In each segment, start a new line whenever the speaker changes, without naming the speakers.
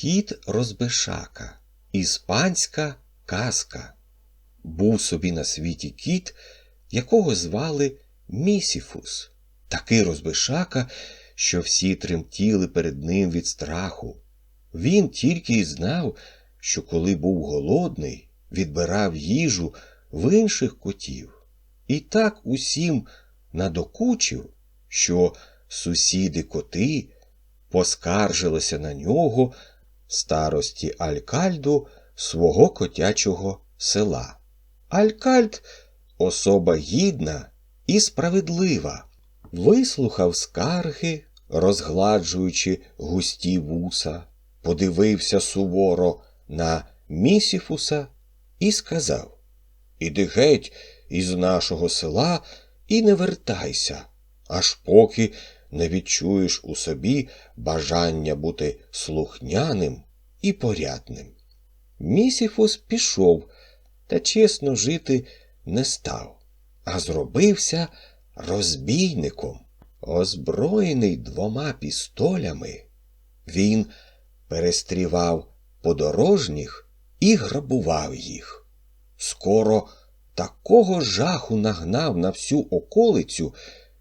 Кіт Розбишака. Іспанська казка. Був собі на світі кіт, якого звали Місіфус. Такий розбишака, що всі тремтіли перед ним від страху. Він тільки й знав, що коли був голодний, відбирав їжу в інших котів. І так усім надокучив, що сусіди коти поскаржилися на нього старості Алькальду свого котячого села. Алькальд особа гідна і справедлива, вислухав скарги, розгладжуючи густі вуса, подивився суворо на Місіфуса і сказав Іди геть із нашого села і не вертайся, аж поки не відчуєш у собі бажання бути слухняним і порядним. Місіфус пішов, та чесно жити не став, а зробився розбійником, озброєний двома пістолями. Він перестрівав подорожніх і грабував їх. Скоро такого жаху нагнав на всю околицю,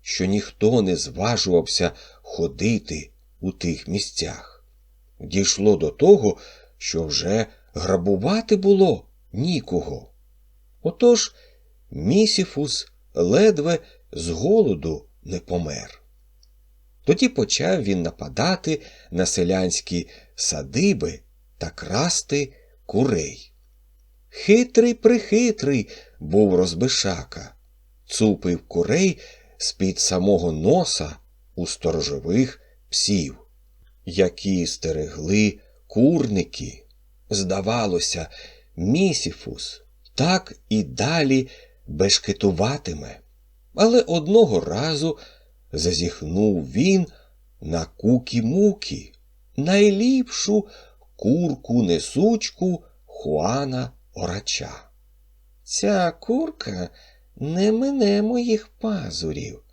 що ніхто не зважувався ходити у тих місцях. Дійшло до того, що вже грабувати було нікого. Отож Місіфус ледве з голоду не помер. Тоді почав він нападати на селянські садиби та красти курей. Хитрий прихитрий був розбишака, цупив курей з-під самого носа у сторожових псів, які стерегли курники. Здавалося, місіфус так і далі бешкетуватиме. Але одного разу зазіхнув він на кукі-мукі, найліпшу курку несучку Хуана Орача. Ця курка не мине моїх пазурів,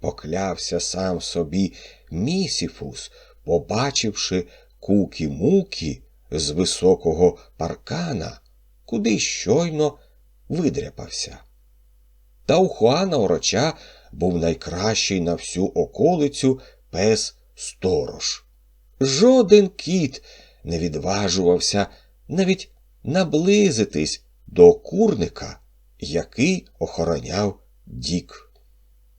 поклявся сам собі місіфус, побачивши кукі-мукі з високого паркана, куди щойно видряпався. Та у Хуана Ороча був найкращий на всю околицю пес сторож. Жоден кіт не відважувався навіть наблизитись до курника, який охороняв Дік.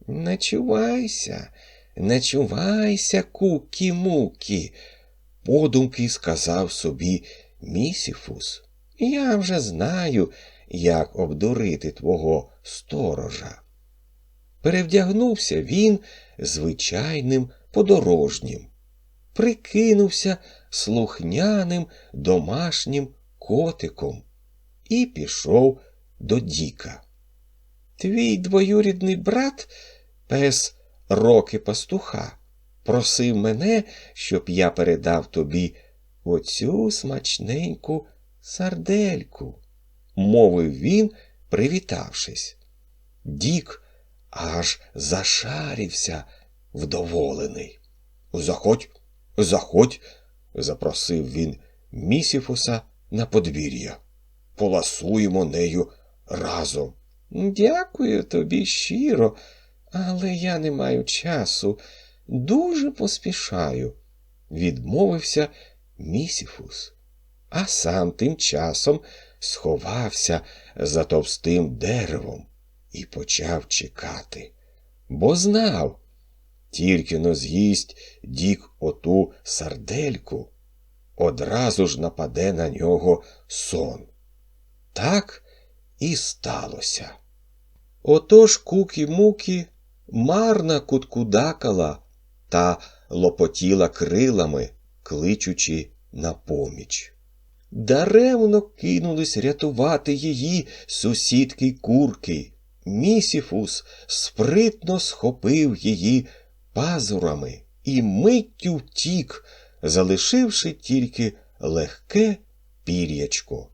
Не чувайся, не чувайся, кукі-мукі, подумки сказав собі місіфус. Я вже знаю, як обдурити твого сторожа. Перевдягнувся він звичайним подорожнім, прикинувся слухняним домашнім котиком і пішов до Діка. Твій двоюрідний брат, пес роки пастуха, просив мене, щоб я передав тобі оцю смачненьку сардельку, мовив він, привітавшись. Дік аж зашарівся вдоволений. Заходь, заходь, запросив він місіфуса на подвір'я. Поласуємо нею разом. Дякую тобі щиро, але я не маю часу. Дуже поспішаю, відмовився місіфус, а сам тим часом сховався за товстим деревом і почав чекати, бо знав, тільки но з'їсть дік оту сардельку, одразу ж нападе на нього сон. Так і сталося. Отож кукі-мукі марна куткудакала та лопотіла крилами, кличучи на поміч. Даремно кинулись рятувати її сусідки курки. Місіфус спритно схопив її пазурами і миттю втік, залишивши тільки легке пір'ячко.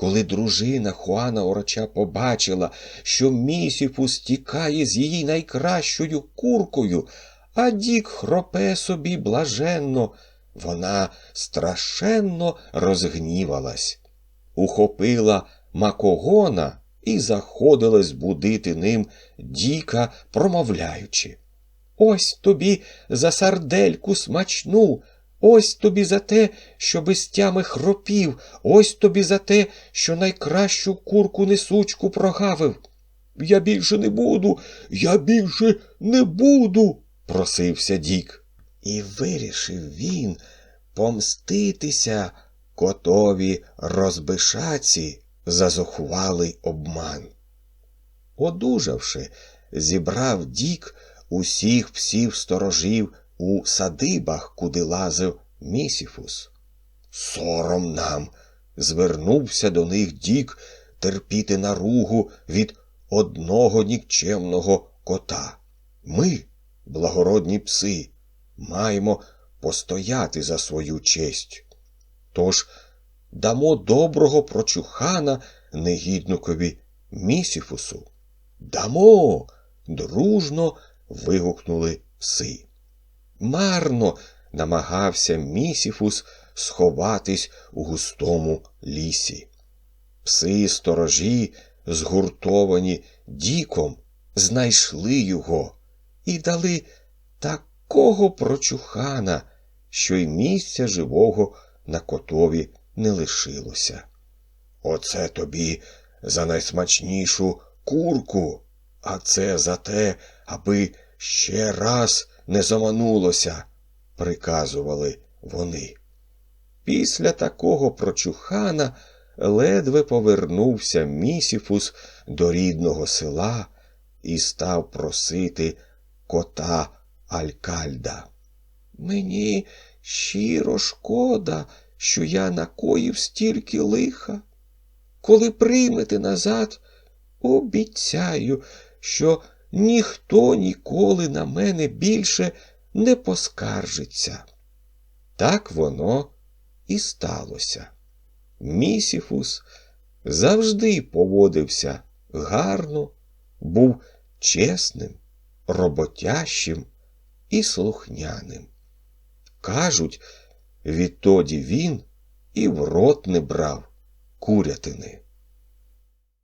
Коли дружина Хуана Ороча побачила, що місіфус тікає з її найкращою куркою, а дік хропе собі блаженно, Вона страшенно розгнівалась, ухопила макогона і заходилась будити ним діка, промовляючи. Ось тобі за сардельку смачну, ось тобі за те, що без тями хропів, ось тобі за те, що найкращу курку несучку прогавив. Я більше не буду, я більше не буду, просився Дік. І вирішив він помститися котові розбишаці за зухвалий обман. Одужавши, зібрав Дік усіх псів сторожів у садибах, куди лазив місіфус. Сором нам. звернувся до них Дік терпіти наругу від одного нікчемного кота. Ми, благородні пси, маємо постояти за свою честь. Тож дамо доброго прочухана негідникові місіфусу. Дамо. дружно вигукнули пси. Марно намагався місіфус сховатись у густому лісі. Пси сторожі, згуртовані діком, знайшли його і дали такого прочухана, що й місця живого на котові не лишилося. Оце тобі за найсмачнішу курку, а це за те, аби ще раз не заманулося, приказували вони. Після такого прочухана ледве повернувся місіфус до рідного села і став просити кота Алькальда. Мені щиро шкода, що я накоїв стільки лиха. Коли приймете назад, обіцяю, що ніхто ніколи на мене більше не поскаржиться. Так воно і сталося. Місіфус завжди поводився гарно, був чесним, роботящим і слухняним. Кажуть, відтоді він і в рот не брав курятини.